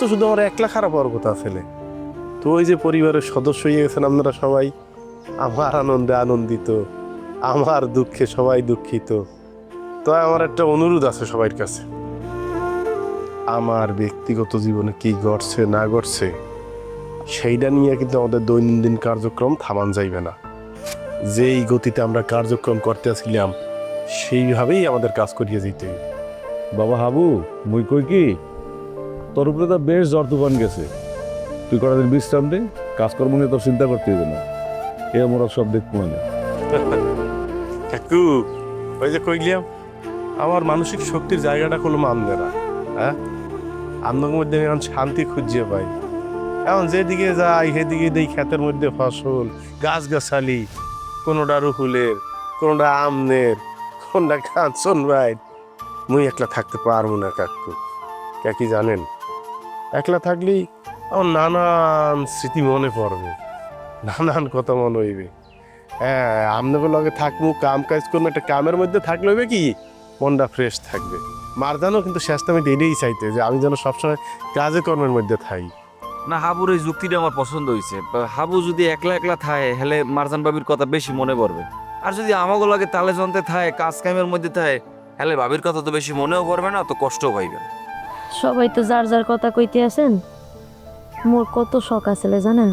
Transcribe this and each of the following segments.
তো শুধু আমার একলা খারাপ হওয়ার কথা ছেলে তো ওই যে পরিবারের সদস্য হয়ে গেছেন আপনারা সবাই, আমার আনন্দে আনন্দিত, আমার দুঃখে সবাই দুঃখিত। তো আমার একটা অনুরোধ আছে সবার কাছে। আমার ব্যক্তিগত জীবনে কি ঘটছে, না ঘটছে, সেইটা নিয়ে কিন্তু আমাদের দৈনন্দিন কার্যক্রম থামান যাইবে না। যেই গতিতে আমরা কার্যক্রম করতে আসছিলাম সেইভাবেই আমাদের কাজ করিয়ে যেতে বাবা হাবু, মুই কই কি? তোর উপরে তো বেশ জ্বর তুফান গেছে। তুই কটা দিন বিশ্রাম দে, কাজকর্ম নিয়ে তোর চিন্তা করতে হবে না। এ আমরা সব দেখব মানে কাকু, ওই যে কইলিয়াম আমার মানসিক শক্তির জায়গাটা কোনো মান হলো আমনেরা হ্যাঁ? আপনার মধ্যে এখন শান্তি খুঁজিয়ে পাই। এখন যেদিকে যাই, সেদিকে দেই ক্ষেতের মধ্যে ফসল, গাছগাছালি, কোনোটা রুহুলের, কোনোটা আমনের, কোনটা কাঞ্চন ভাই মুই একলা থাকতে পারব না, কাকু। কে কি জানেন? একলা থাকলেই আমার নানান স্মৃতি মনে পড়বে। নানান কথা মনে হইবে। হ্যাঁ আপনাদের লগে থাকব, কাম কাজ করব, একটা কামের মধ্যে থাকলে হবে কি? মনটা ফ্রেশ থাকবে। মারদানও কিন্তু শেষটা আমি এটাই চাইতে যে আমি যেন সবসময় কাজে কর্মের মধ্যে থাই। না, হাবুর এই যুক্তিটা আমার পছন্দ হয়েছে হাবু যদি একলা একলা থায়, হেলে মারজান বাবির কথা বেশি মনে পড়বে। আর যদি আমাগো লাগে তালে যন্ত্রে থায়, কাজ কামের মধ্যে থায়, হেলে বাবির কথা তো বেশি মনেও পড়বে না, তো কষ্টও পাইবে না। সবাই তো যার যার কথা কইতে আছেন। মোর কত শখ আসলে জানেন?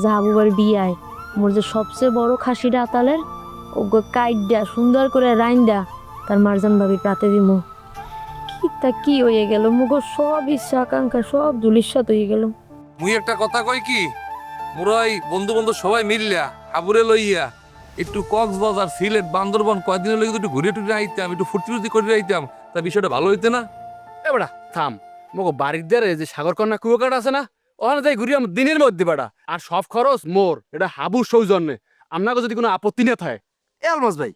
যে হাবুবার বিয়ায় মোর যে সবচেয়ে বড় খাসিটা আতালের, ওগো দেয়া সুন্দর করে রাইন দেয়া তার মারজান ভাবি প্রাতে দিম। কি তা কি হয়ে গেল? মুগো সব ইচ্ছা, আকাঙ্ক্ষা, সব দুলিশ্বাত হয়ে গেল। মুই একটা কথা কই কি? মুরাই বন্ধু বন্ধু সবাই মিললা, হাবুরে লইয়া একটু কক্সবাজার, সিলেট, বান্দরবন কয়দিনের লইয়া একটু ঘুরে টুরে আইতাম, একটু ফুর্তি ফুর্তি করে আইতাম, তা বিষয়টা ভালো হইতে না? এবারা থাম। মগো বাড়ির দ্বারে যে সাগর কন্যা কুয়াকাটা আছে না ওখানে যাই ঘুরি আমি দিনের মধ্যে বেড়া। আর সব খরচ মোর এটা হাবুর সৌজন্যে। আপনাকে যদি কোনো আপত্তি না থাকে। এ আলমাস ভাই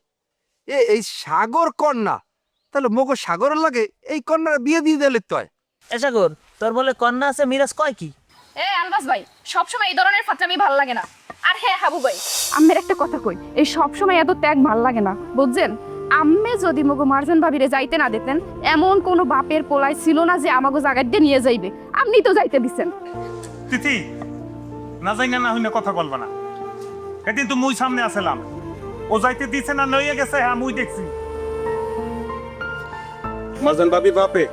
এ এই সাগর কন্যা তাহলে মগো সাগরের লাগে এই কন্যার বিয়ে দিয়ে দিলে তো হয়। এসাগর তোর বলে কন্যা আছে মিরাজ কয় কি? এ আলবাস ভাই সবসময় এই ধরনের ফাতরামি ভালো লাগে না। আর হ্যাঁ হাবু ভাই আম্মের একটা কথা কই এই সবসময় এত ত্যাগ ভালো লাগে না বুঝছেন? আম্মে যদি মগো মার্জন ভাবিরে যাইতে না দিতেন এমন কোনো বাপের পোলাই ছিল না যে আমাগো দিয়ে নিয়ে যাইবে। আপনি তো যাইতে দিছেন। তিথি না যাই না না হইনা কথা বলবা না। সেদিন তো মুই সামনে আসলাম। ও যাইতে দিছে না নইয়ে গেছে হ্যাঁ মুই দেখছি। মার্জন ভাবি বাপে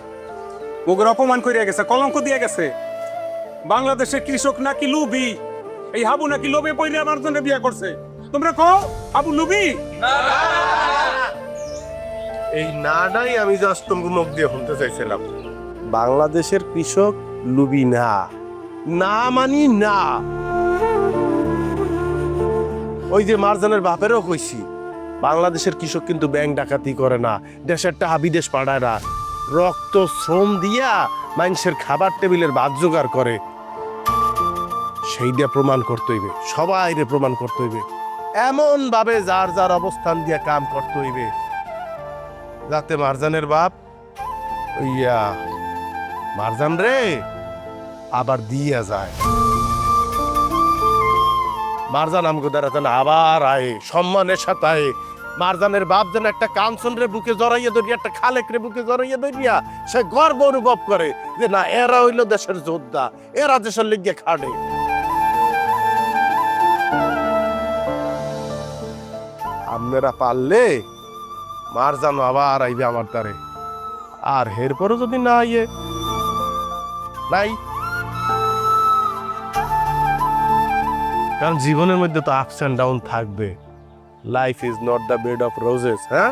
বগুর অপমান করিয়া গেছে কলঙ্ক দিয়া গেছে। বাংলাদেশের কৃষক নাকি লুবি? এই হাবু নাকি লোভে পইলে আমার জন্য বিয়া করছে। তোমরা কও হাবু লুবি? এই নাটাই আমি জাস্ট তোমাকে মুখ দিয়ে শুনতে চাইছিলাম। বাংলাদেশের কৃষক লুবি না। না মানি না। ওই যে মারজানের বাপেরও কইছি, বাংলাদেশের কৃষক কিন্তু ব্যাংক ডাকাতি করে না, দেশের টাকা বিদেশ পাঠায় না। রক্ত, শ্রম দিয়া মানুষের খাবার টেবিলের ভাত জোগাড় করে। সেইটা প্রমাণ করতে হইবে সবাই প্রমাণ করতে হইবে। এমন ভাবে যার যার অবস্থান দিয়া কাম করতে হইবে। যাতে মারজানের বাপ, ইয়া, মারজান রে, আবার দিয়া যায়। মারজান আমগো দ্বারা যেন আবার আয়, সম্মানের সাথে আয়ে। মারজানের বাপ যেন একটা কাঞ্চন রে বুকে জড়াইয়া ধরিয়া, একটা খালেক রে বুকে জড়াইয়া ধরিয়া সে গর্ব অনুভব করে যে, না, এরা হইল দেশের যোদ্ধা, এরা দেশের লিগে খাটে। আপনারা পারলে মারজানো আবার আইবে আমার দ্বারে আর এরপরও যদি না আইয়ে, নাই। কারণ জীবনের মধ্যে তো আপস অ্যান্ড ডাউন থাকবে। Life is not the bed of roses হ্যাঁ?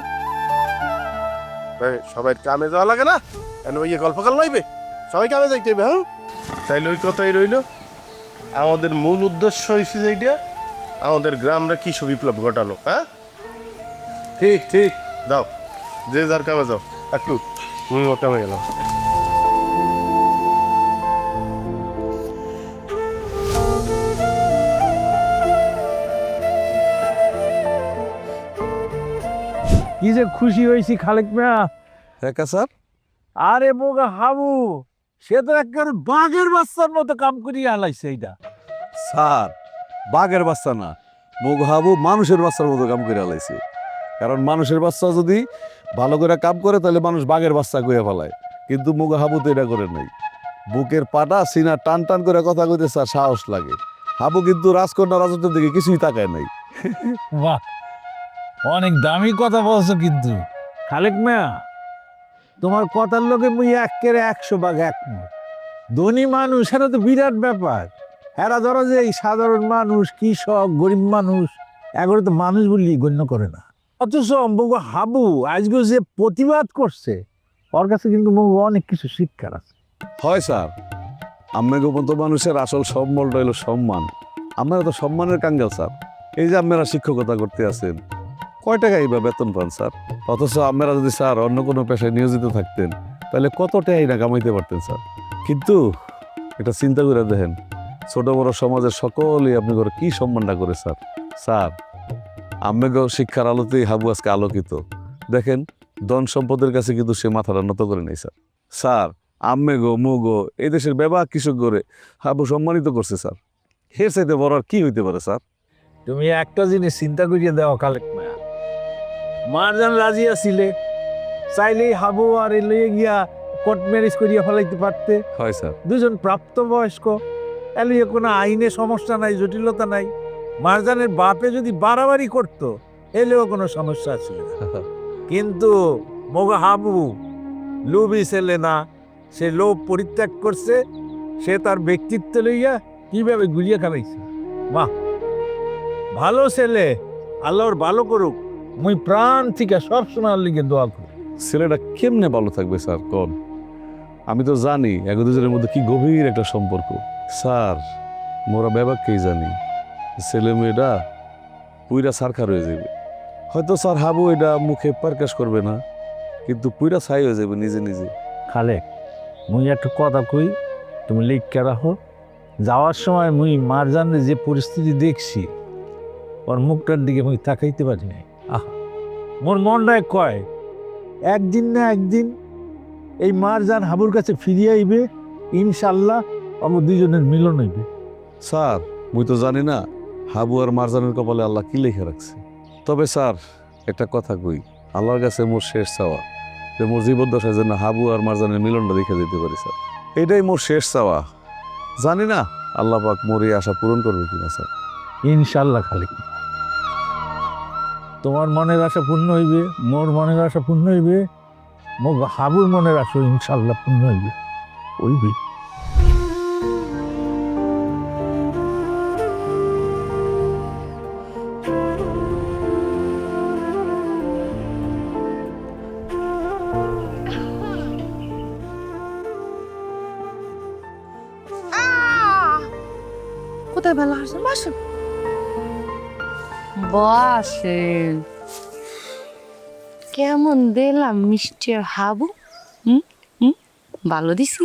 সবাই কামে যাওয়া লাগে না? কেন ওই গল্প কাল লইবে? সবাই কামে যাইতে হবে হ্যাঁ? তাইলে ওই কথাই রইল। আমাদের মূল উদ্দেশ্য হয়েছে এইটা, আমাদের গ্রামরা কৃষি বিপ্লব ঘটানো হ্যাঁ? ঠিক ঠিক। দাও যে যার কামে যাও। একটু তুমি ওর কামে গেলাম। কি যে খুশি হয়েছি খালেক মিয়া। হ্যাঁ স্যার। আরে মোগা হাবু সে তো একেবারে বাঘের বাচ্চার মতো কাম করিয়া আলাইছে এইটা স্যার বাঘের বাচ্চা না মুগ হাবু মানুষের বাচ্চার মতো কাম করে আলাইছে। কারণ মানুষের বাচ্চা যদি ভালো করে কাম করে, তাহলে মানুষ বাঘের বাচ্চা কইয়া ফেলায়। কিন্তু মুগ হাবু তো এটা করে নাই। বুকের পাটা সিনা টান টান করে কথা কইতে স্যার সাহস লাগে। হাবু কিন্তু রাজকন্যা রাজত্বের দিকে কিছুই তাকায় নাই। বাহ, অনেক দামি কথা বলছো কিন্তু। খালেক মিয়া, তোমার কথার লোকে মুই একের একশো ভাগ একমত ধনী মানুষ, এটা তো বিরাট ব্যাপার। এরা ধরো যে এই সাধারণ মানুষ, কৃষক, গরিব মানুষ, এগুলো তো মানুষ বলি গণ্য করে না। অথচ মগু হাবু আজকে যে প্রতিবাদ করছে, ওর কাছে কিন্তু মগু অনেক কিছু শিক্ষার আছে। হয় স্যার। আমি গোপন্ত মানুষের আসল সম্বলটা হলো সম্মান। আপনারা তো সম্মানের কাঙ্গাল, স্যার। এই যে আপনারা শিক্ষকতা করতে আছেন, কয় টাকাই বা বেতন পান, স্যার? অথচ আপনারা যদি, স্যার, অন্য কোনো পেশায় নিয়োজিত থাকতেন, তাহলে কত টাকাই না কামাইতে পারতেন, স্যার? কিন্তু এটা চিন্তা করে দেখেন, ছোট বড় সমাজের সকলেই আপনি করে কি সম্মানটা করে, স্যার? স্যার আম্মেগো শিক্ষার আলোতেই হাবু আজকে আলোকিত। দেখেন ধন সম্পদের কাছে কিন্তু সে মাথাটা নত করে নেই স্যার। স্যার আম্মে গো এই দেশের ব্যবহার কৃষক করে হাবু সম্মানিত করছে স্যার। এর চাইতে বড় আর কি হইতে পারে স্যার? তুমি একটা জিনিস চিন্তা করিয়ে দেওয়া খালেক মায়া। মারজান রাজি আছিলে চাইলেই হাবু আর লইয়ে গিয়া কোর্ট ম্যারেজ করিয়া ফেলাইতে পারতে। হয় স্যার। দুজন প্রাপ্তবয়স্ক এলিয়ে কোনো আইনে সমস্যা নাই জটিলতা নাই। মারজানের বাপে যদি বাড়াবাড়ি করতো এলেও কোনো সমস্যা ছিল না। কিন্তু মগা হাবু লোভী ছেলে না সে লোভ পরিত্যাগ করছে সে তার ব্যক্তিত্ব লইয়া কীভাবে গুলিয়ে খাবাইছে বাহ! ভালো ছেলে আল্লাহর ভালো করুক মুই প্রাণ থেকে সবসময় আল্লাহকে দোয়া করি। ছেলেটা কেমনে ভালো থাকবে স্যার কোন? আমি তো জানি এক দুজনের মধ্যে কি গভীর একটা সম্পর্ক। স্যার মোরা ব্যাপারকেই জানি। ছেলে মেয়েটা পুইরা সারখার হয়ে যাবে হয়তো স্যার হাবু এটা মুখে প্রকাশ করবে না কিন্তু পুইরা ছাই হয়ে যাবে নিজে নিজে। খালে মুই একটা কথা কই তুমি লিখকে রাখো। যাওয়ার সময় মুই মারজানে যে পরিস্থিতি দেখছি ওর মুখটার দিকে মুই তাকাইতে পারি নাই। আহা মোর মনটায় কয় একদিন না একদিন এই মারজান হাবুর কাছে ফিরিয়ে আইবে ইনশাল্লাহ আমার দুজনের মিলন হইবে। স্যার মুই তো জানি না হাবু আর মারজানের কপালে আল্লাহ কি লিখে রাখছে? তবে স্যার, একটা কথা কই, আল্লাহর কাছে মোর শেষ চাওয়া যে মোর জীবদ্দশায় যেন হাবু আর মারজানের মিলনটা দেখে যেতে পারি, স্যার। এটাই মোর শেষ চাওয়া। জানি না আল্লাহ পাক মোর এই আশা পূরণ করবে কিনা, স্যার। ইনশাল্লাহ খালি তোমার মনের আশা পূর্ণ হইবে, মোর মনের আশা পূর্ণ হইবে, মোর হাবুর মনের আশা ইনশাল্লাহ পূর্ণ হইবে। হইবে বসেন কেমন দিলাম মিষ্টি হাবু? হুম হুম ভালো দিছি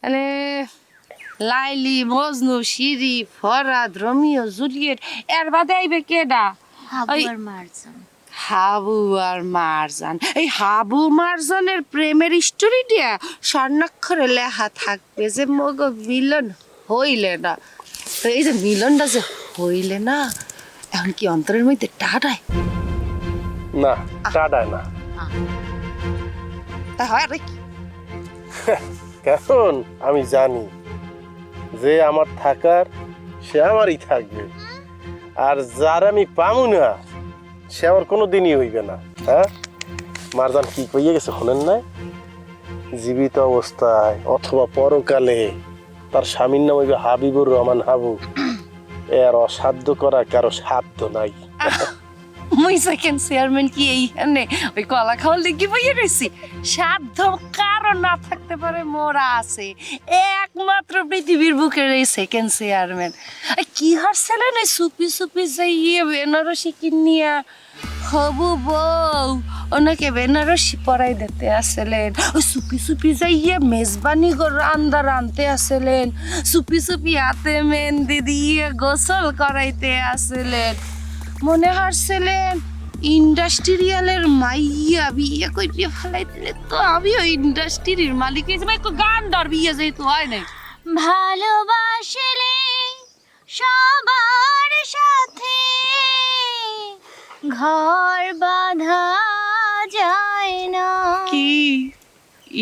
মানে Laili Majnu Siri Farhad Romeo Juliet এর বাদে আইবে কেডা? হাবু আর মারজান। এই হাবু মারজানের প্রেমের স্টোরিটা স্বর্ণাক্ষরে লেখা থাকবে যে মগ মিলন হইলে না। এই যে মিলনটা যে হইলে না এখন কি অন্তরের মধ্যে টাটায় না টাডায় না। তা হয় রে কি? কেমন? আমি জানি। যে আমার থাকার সে আমারই থাকবে। আর যার আমি পামু না সে আমার কোনো দিনই হইবে না। হ্যাঁ? মারজান কি কইয়ে গেছে শোনেন না জীবিত অবস্থায় অথবা পরকালে তার স্বামীর নাম হইবে হাবিবুর রহমান হাবু। এর অসাধ্য করা কারও সাধ্য নাই। মুই সেকেন্ড চেয়ারম্যান কি এইখানে ওই কলা খাওয়াল দেখি বইয়ে রয়েছি সাধ্য কারও না থাকতে পারে, মোরা আছে। একমাত্র পৃথিবীর বুকে এই সেকেন্ড চেয়ারম্যান কি হারছিলেন এই সুপি সুপি যাইয়ে বেনারসি কিনিয়া হবু বউ। ওনাকে বেনারসি পরাই দিতে আসলেন। ওই সুপি সুপি যাইয়ে মেজবানি গো রান্দা রানতে আসলেন। সুপি সুপি হাতে মেহেন্দি দিয়ে গোসল করাইতে আসলেন। মনে হারছিলেন, ইন্ডাস্ট্রিয়ালের মাইয়া বিয়ে কইতে ফেলাই দিলে তো আমিও ইন্ডাস্ট্রির মালিক হিসেবে একটু গান ধর, বিয়ে যেহেতু হয় নাই। ভালোবাসলে সবার সাথে ঘর বাঁধা যায় না। কি?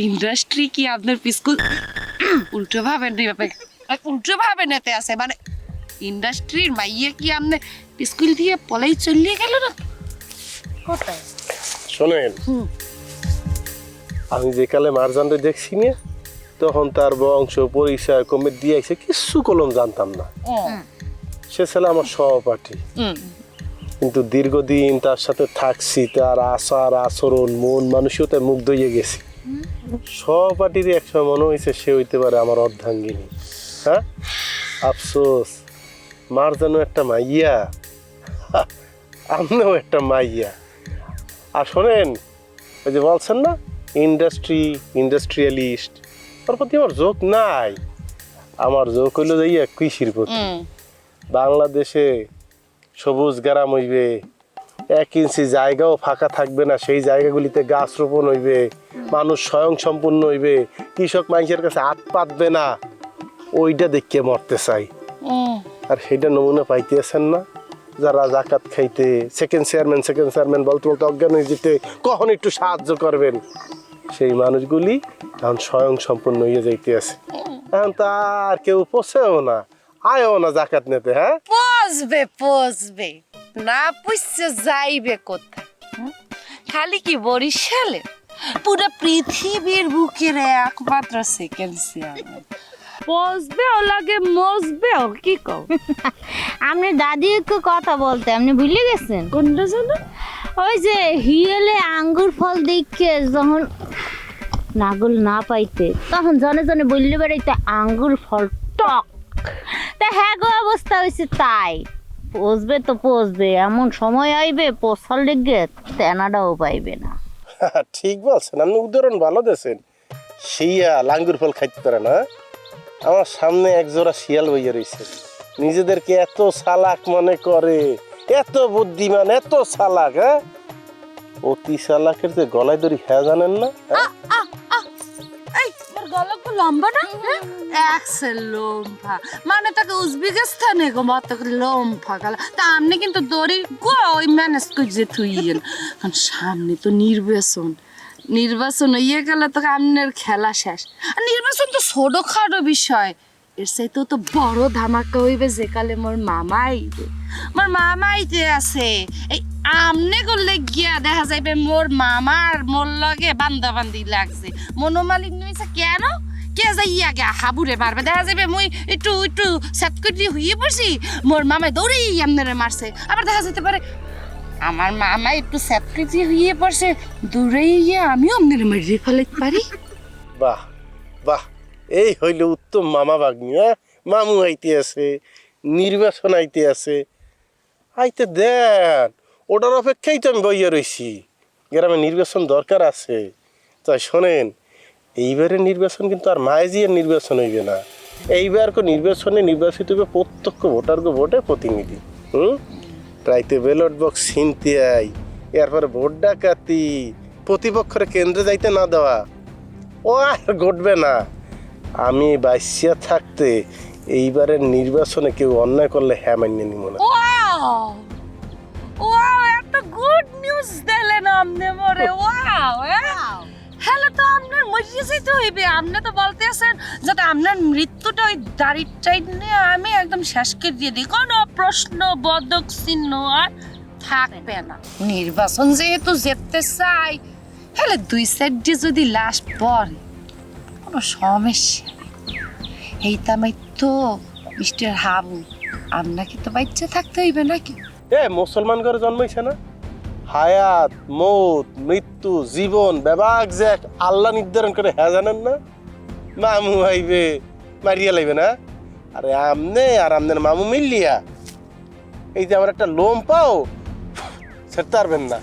ইন্ডাস্ট্রি কি আপনার পিস্কুল উল্টো ভাবে নিবে উল্টো ভাবে নেতে আছে মানে ইন্ডাস্ট্রির মাইয়ে কি আমনে স্কুল দিয়ে পলাই চলিয়ে গেল না? কোথায়? শোনেন আমি যে কালে মারজানরে দেখছি না তখন তার বংশ পরিচয় কমে দিয়ে আইছে কিছু কলম জানতাম না। সে ছেলে আমার সহপাঠী। কিন্তু দীর্ঘদিন তার সাথে থাকছি তার আচার আচরণ মন মানসিকতায় মুগ্ধ হয়ে গেছি। সহপাঠীর একসময় মনে হয়েছে সে হইতে পারে আমার অর্ধাঙ্গিনী। হ্যাঁ? আফসোস। মার যেন একটা মাইয়া। আমনেও একটা মাইয়া। আর শোনেন ওই যে বলছেন না ইন্ডাস্ট্রি ইন্ডাস্ট্রিয়ালিস্ট ওর প্রতি আমার যোগ নাই। আমার যোগ হইল যাইয়া কৃষির প্রতি। বাংলাদেশে সবুজ গ্রাম হইবে। এক ইঞ্চি জায়গাও ফাঁকা থাকবে না সেই জায়গাগুলিতে গাছ রোপণ হইবে। মানুষ স্বয়ং সম্পূর্ণ হইবে। কৃষক মানুষের কাছে হাত পাতবে না। ওইটা দেখে মরতে চাই। আর সেইটা নমুনা পাইতেছেন না। যারা জাকাত খাইতে সেকেন্ড চেয়ারম্যান সেকেন্ড চেয়ারম্যান বলতে বলতে অজ্ঞান হয়ে যেতে কখন একটু সাহায্য করবেন? সেই মানুষগুলি এখন স্বয়ং সম্পূর্ণ হয়ে যাইতে আছে এখন তার কেউ পোষেও না। আয়ও না জাকাত নিতে হ্যাঁ? পচবে পচবে। না পুষছে যাইবে কোথায় হুম? খালি কি বরিশালে? পুরো পৃথিবীর বুকের একমাত্র সেকেন্ড চেয়ারম্যান পচবেও লাগে মজবেও কি কও? আপনি দাদি একটু কথা বলতে আপনি ভুলে গেছেন? কোনটা জানো ওই যে হিয়েলে আঙ্গুর ফল দেখে যখন নাগল না পাইতে তখন জনে জনে বললে বেড়াইতে আঙ্গুর ফল টক। তা হ্যাঁ গো অবস্থা হয়েছে তাই। পচবে তো পচবে এমন সময় আইবে লেগে তেনাটাও পাইবে না। ঠিক বলছেন আপনি উদাহরণ ভালো দিয়েছেন। শিয়া লাঙ্গুর ফল খাইতে পারে না আমার সামনে এক জোড়া শিয়াল বইয়া রয়েছে নিজেদেরকে এত সালাক মনে করে এত বুদ্ধিমান এত সালাক হ্যাঁ? অতি সালাকের যে গলায় দড়ি হ্যাঁ জানেন না হ্যাঁ? এই তোর গলা কো লম্বা না একসে লম্বা। মানে তাকে উজবেকিস্তানে গো মত লম্বা গেল। তা আপনি কিন্তু দড়ি গো ওই ম্যানেজ করে গেল সামনে তো নির্বাচন। নির্বাচন ইয়ে গেলে তোকে আপনার খেলা শেষ। আর নির্বাচন তো ছোট খাটো বিষয়। এর সাথে তো বড় ধামাকা হইবে যে কালে মোর মামা আইবে। মোর মামা আইতে আছে। এই আমনে করলে গিয়া দেখা যাইবে মোর মামার মোর লগে বান্দা বান্দি লাগছে। মনোমালিক নইছে কেন? কে যাইয়া গে হাবুরে মারবে? দেখা যাবে মুই একটু একটু সেট করে হইয়ে পড়ছি, মোর মামায় দৌড়েই আমনেরে মারছে। আবার দেখা যেতে পারে আমার মামা একটু সেট করে হইয়ে পড়ছে দৌড়েই গিয়ে আমিও আমনেরে মারিয়ে ফেলাইতে পারি। বাহ বাহ। এই হইল উত্তম মামা বাগনি হ্যাঁ? মামু আইতে আছে নির্বাচন আইতে আছে। আইতে দেন, ওটার অপেক্ষাই তো আমি বইয়া রইছি। গ্রামে নির্বাচন দরকার আছে। তাই শোনেন, এইবারের নির্বাচন কিন্তু আর মায়েজিয়ার নির্বাচন হইবে না। এইবার কো নির্বাচনে নির্বাচিত হবে প্রত্যক্ষ ভোটারকে ভোটে প্রতিনিধি। হুম? রাইতে ব্যালট বক্স ছিনতে আই এরপরে ভোট ডাকাতি, প্রতিপক্ষের কেন্দ্রে যাইতে না দেওয়া। ও আর ঘটবে না। আমি বাইসিয়া থাকতে এইবারের নির্বাচনে কেউ অন্যায় করলে হ্যাঁ মান্য নিব না। ওয়াও! ওয়াও এত গুড নিউজ দিলেন আমনে মোরে। ওয়াও হ্যালো তো আপনার মরিয়ে যেতে হইবে। আপনি তো বলতে আছেন যাতে আপনার মৃত্যুটা ওই দাড়িটাই নিয়ে আমি একদম শেষ করে দিয়ে দিই। কোনো প্রশ্ন বদক চিহ্ন আর থাকবে না। নির্বাচন যেহেতু যেতে চাই হ্যালো দুই সাইড দিয়ে যদি লাশ পড়ে কোনো সমস্যা এই তামাই তো মিস্টার হাবু, আপনাকে তো বাচ্চা থাকতে হইবে নাকি? এ, মুসলমান ঘরে জন্মাইছে না? হায়াত, মৌত, মৃত্যু, জীবন, বেবাক যে এক আল্লাহ নির্ধারণ করে হ্যাঁ জানেন না? মামু আইবে, মারিয়া লাইবে না? আরে আমনে আর আমনের মামু মিল্লিয়া। এই যে আমার একটা লোম পাও সেটা পারবেন না।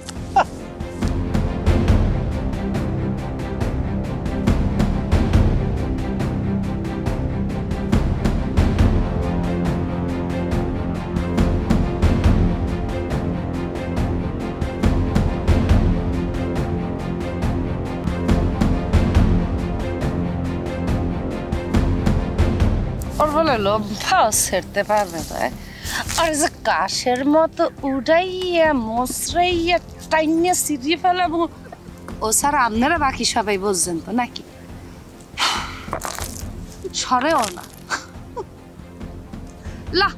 লোভাও ছেড়তে পারবে না। আর যে কাশের মতো উড়াইয়া, মশরাইয়া, টাইনিয়া সিরিয়ে ফেলাবো, ও স্যার আপনারা বাকি সবাই বুঝছেন তো নাকি? সরেও না। লা।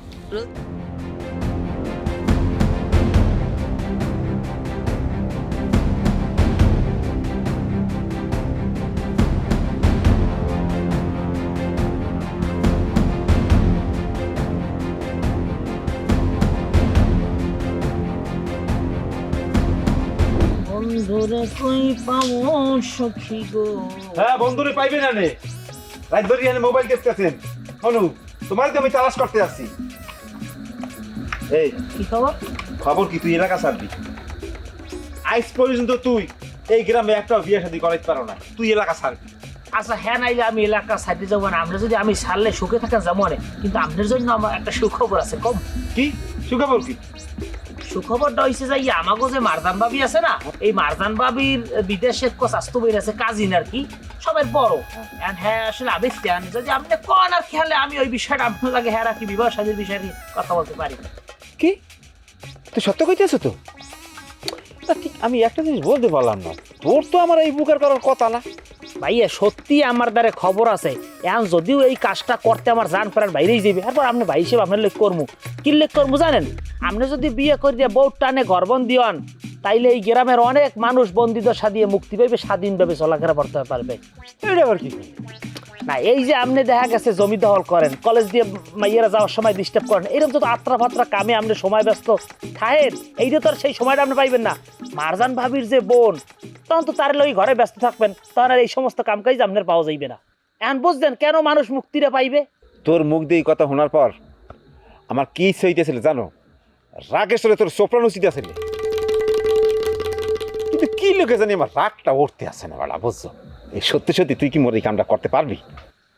কই পাবো সখী গো। হ্যাঁ বন্ধুরে পাইবে না নে। রাত ধরে এনে মোবাইল দেখতেছেন। অনু তোমার তো আমি তালাশ করতে এই কি খবর? খবর কি তুই এলাকা ছাড়বি? আইস পর্যন্ত তুই এই গ্রামে একটা বিয়ে শাদী করাইতে পারো না। তুই এলাকা ছাড়বি। আচ্ছা হ্যাঁ নাইলে আমি এলাকা সাইডে যাব না। আমরা যদি আমি সারলে সুখে থাকেন যাব না। কিন্তু আপনার জন্য আমার একটা সুখবর আছে কম। কি? সুখবর কি? সুখবরটা হয়েছে যে আমাগো যে মারজান বাবি আছে না, এই মারজান বাবির কোচ আস্ত বই আছে কাজিন আর কি সবের বড়। এন্ড হ্যাঁ আসলে আমি জানি যদি আপনি কোন আর খেয়ালে আমি ওই বিষয়টা আপনার লাগে হ্যাঁ রাখি বিবাহ সাদের বিষয়ে কথা বলতে পারি। কি? তুই সত্য কইতেছ তো? তা ঠিক আমি একটা জিনিস বলতে পারলাম না? তোর তো আমার এই বুকের করার কথা না। ভাইয়া সত্যি আমার দ্বারে খবর আছে। এখন যদিও এই কাজটা করতে আমার জান ফেরার বাইরেই যাবে এরপর আপনি ভাই হিসেবে আপনার লেখ করব কি লেখ করব জানেন? আপনি যদি বিয়ে করে দিয়ে বউ টানে গর্বন দিয়ন তাইলে এই গ্রামের অনেক মানুষ বন্দিদশা দিয়ে মুক্তি পাইবে স্বাধীনভাবে চলাফেরা করতে পারবে। এটা আবার কি? না, এই যে আপনি দেখা গেছে জমি দখল করেন কলেজ দিয়ে মাইয়েরা যাওয়ার সময় ডিস্টার্ব করেন, এরকম তো আত্রা ফাত্রা কামে আপনি সময় ব্যস্ত থাকেন এইটা তো আর সেই সময়টা আপনি পাইবেন না। মারজান ভাবির যে বোন, তখন তো তার লই ঘরে ব্যস্ত থাকবেন, তখন আর এই সমস্ত কাম কাজ আপনার পাওয়া যাইবে না। এখন বুঝলেন কেন মানুষ মুক্তিটা পাইবে? তোর মুখ দিয়ে কথা শোনার পর আমার কি সইতেছিল জানো? রাগেশ্বরে তোর সোপ্রানো ছিল। কিন্তু কি লোকে জানি আমার রাগটা উঠতে আসে না বাড়া বুঝছ? সত্যি সত্যি তুই কি মোর এই কামটা করতে পারবি?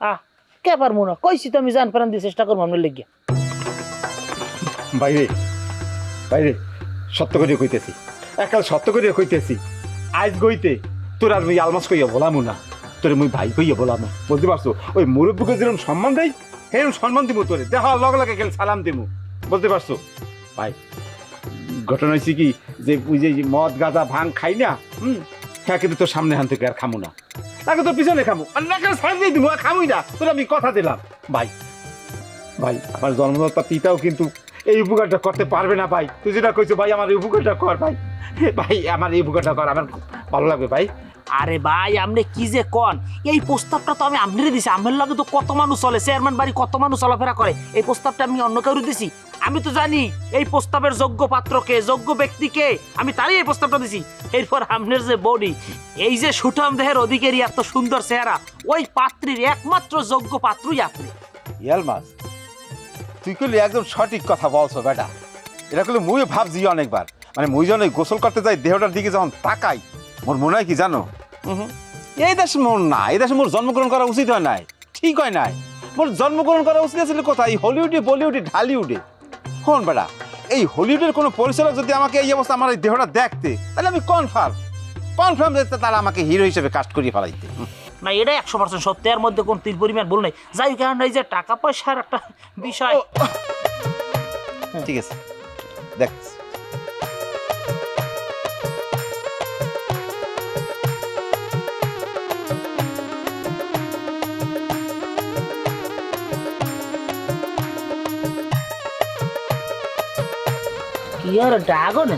আহ কে পারব না কইছি তো আমি জান পারান দিয়ে চেষ্টা করব আপনার লেগে। বাইরে বাইরে সত্য করে কইতেছি। একাল সত্য করে কইতেছি আজ গইতে তোর আর ওই আলমাস কইয়া বলামু না। তোর মুই ভাই কইয়া বলাম। বলতে পারছ? ওই মুরব্বীকে যেরকম সম্মান দেয় সেরকম সম্মান দিব তোরে। দেখা লগে লগে গেলে সালাম দেবো বলতে পারছ? ভাই ঘটনা হয়েছে কি যে ওই যে মদ গাঁজা ভাং খাই না হুম? হ্যাঁ কিন্তু তোর সামনে হান থেকে আর খামু না? তাকে তোর পিছনে খামু। আর না সাইড দিব খামুই না। তোর আমি কথা দিলাম। ভাই ভাই, আমার জন্মদাতা পিতাও কিন্তু এই উপকারটা করতে পারবে না, ভাই। তুই যেটা কইছো, ভাই, আমার এই উপকারটা কর, ভাই। ভাই, আমার এই উপকারটা কর, আমার ভালো লাগবে, ভাই। আরে ভাই আপনি কি যে কন? এই প্রস্তাবটা তো আমি আপনারে দিছি। আমার লগে তো কত মানুষ চলে? চেয়ারম্যান বাড়ি কত মানুষ চলাফেরা করে? এই প্রস্তাবটা আমি অন্য কাউরে দিছি। আমি তো জানি এই প্রস্তাবের যোগ্য পাত্রকে যোগ্য ব্যক্তিকে আমি তারই এই প্রস্তাবটা দিছি। এরপর আপনার যে বডি এই যে সুঠাম দেহের অধিকারী এত সুন্দর চেহারা ওই পাত্রীর একমাত্র যোগ্য পাত্রই আপনি। ইয়ালমাস তুই কইলি একদম সঠিক কথা বলছো বেটা। এটা করলে মুই ভাবছি অনেকবার। মানে মুই যখন গোসল করতে যাই দেহটার দিকে যখন তাকাই মোর মনে হয় কি জানো? এই দেশে মোর না এই দেশে মোর জন্মগ্রহণ করা উচিত হয় নাই। ঠিক হয় নাই। মোর জন্মগ্রহণ করা উচিত ছিল কোথায়? হলিউডে বলিউডে ঢালিউডে হন বেড়া এই হলিউডের কোনো পরিচালক যদি আমাকে এই অবস্থা আমার এই দেহটা দেখতে তাহলে আমি কনফার্ম কনফার্ম দেখতে তারা আমাকে হিরো হিসেবে কাস্ট করিয়ে ফেলাইতে। না এটা একশো পার্সেন্ট সত্যি এর মধ্যে কোন তীর পরিমাণ ভুল নেই। যাই কারণ এই যে টাকা পয়সার একটা বিষয়। ঠিক আছে। দেখ কি আর ডাগো না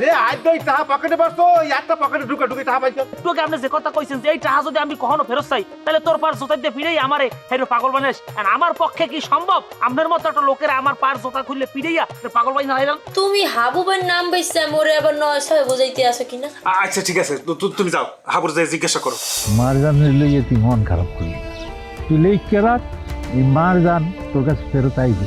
যে আজ তো এই টাকা পকেটে পারছ এই একটা পকেটে ঢুকে ঢুকে টাকা পাইছো। তোকে আপনি যে কথা কইছেন যে এই টাকা যদি আমি কখনো ফেরত চাই তাহলে তোর পার জোতা দিয়ে ফিরেই আমারে হেরো পাগল বানাস। আর আমার পক্ষে কি সম্ভব? আপনার মতো একটা লোকের আমার পার জোতা খুললে ফিরেইয়া পাগল বানাই না তুমি হাবুবের নাম বেচছে মোরে আবার নয় ছয় বোঝাইতে আসো কিনা? আচ্ছা ঠিক আছে। তুমি যাও। হাবুর যাই জিজ্ঞাসা করো। মারজানের লইয়ে তুই মন খারাপ করলি তুই লেখ কেরাত এই মারজান তোর কাছে ফেরত আইবে